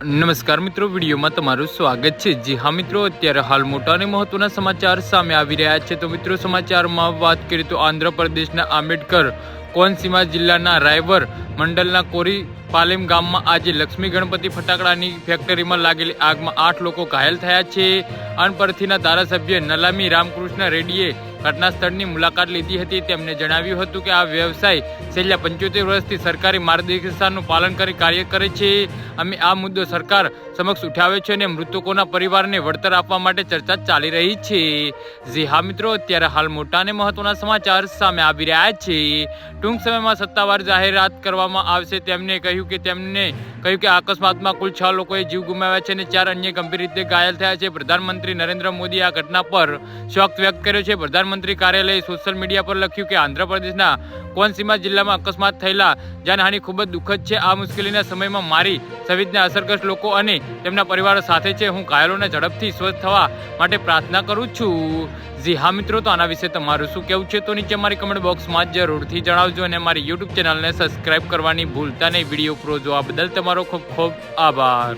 નમસ્કાર મિત્રો, વિડીયોમાં તમારું સ્વાગત છે. જી હા મિત્રો, અત્યારે હાલ મોટા અને મહત્વના સમાચાર સામે આવી રહ્યા છે. તો મિત્રો, સમાચારમાં વાત કરીએ તો આંધ્રપ્રદેશના આંબેડકર કોનસીમા જિલ્લાના રાયવર મંડલના કોરી પાલેમ ગામમાં આજે લક્ષ્મી ગણપતિ ફટાકડાની ફેક્ટરીમાં લાગેલી આગમાં આઠ લોકો ઘાયલ થયા છે. અનપરથીના ધારાસભ્ય નલામી રામકૃષ્ણ રેડ્ડીએ ઘટના સ્થળની મુલાકાત લીધી હતી. તેમણે જણાવ્યું હતું કે આ વ્યવસાય છેલ્લા પંચોતેર વર્ષથી સરકારી માર્ગદર્શિકાનું પાલન કરી કાર્ય કરે છે. અમે આ મુદ્દો સરકાર સમક્ષ ઉઠાવ્યો છે અને મૃતકોના પરિવારને વળતર આપવા માટે ચર્ચા ચાલી રહી છે. જી હા મિત્રો, અત્યારે હાલ મોટા અને મહત્વના સમાચાર સામે આવી રહ્યા છે. ટૂંક સમયમાં સત્તાવાર જાહેરાત કરવામાં આવશે. તેમને કહ્યું કે તેમને કહ્યું કે અકસ્માતમાં કુલ છ લોકોએ જીવ ગુમાવ્યા છે અને ચાર અન્ય ગંભીર રીતે ઘાયલ થયા છે. પ્રધાનમંત્રી નરેન્દ્ર મોદીએ આ ઘટના પર શોક વ્યક્ત કર્યો છે. પ્રધાનમંત્રી કાર્યાલયે સોશિયલ મીડિયા પર લખ્યું કે આંધ્રપ્રદેશના કોનસીમા જિલ્લામાં અકસ્માત થયેલા જાનહાનિ ખૂબ જ દુઃખદ છે. આ મુશ્કેલીના સમયમાં મારી સંવેદના અસરગ્રસ્ત લોકો અને તેમના પરિવારો સાથે છે. હું ઘાયલોને ઝડપથી સ્વસ્થ થવા માટે પ્રાર્થના કરું છું. જી હા મિત્રો, તો આના વિશે તમારું શું કહેવું છે? તો નીચે મારી કમેન્ટ બોક્સમાં જરૂરથી જણાવજો. અને મારી યુટ્યુબ ચેનલને સબસ્ક્રાઈબ કરવાની ભૂલતા નહીં. વીડિયો પૂરો જોવા બદલ તમારો ખૂબ ખૂબ આભાર.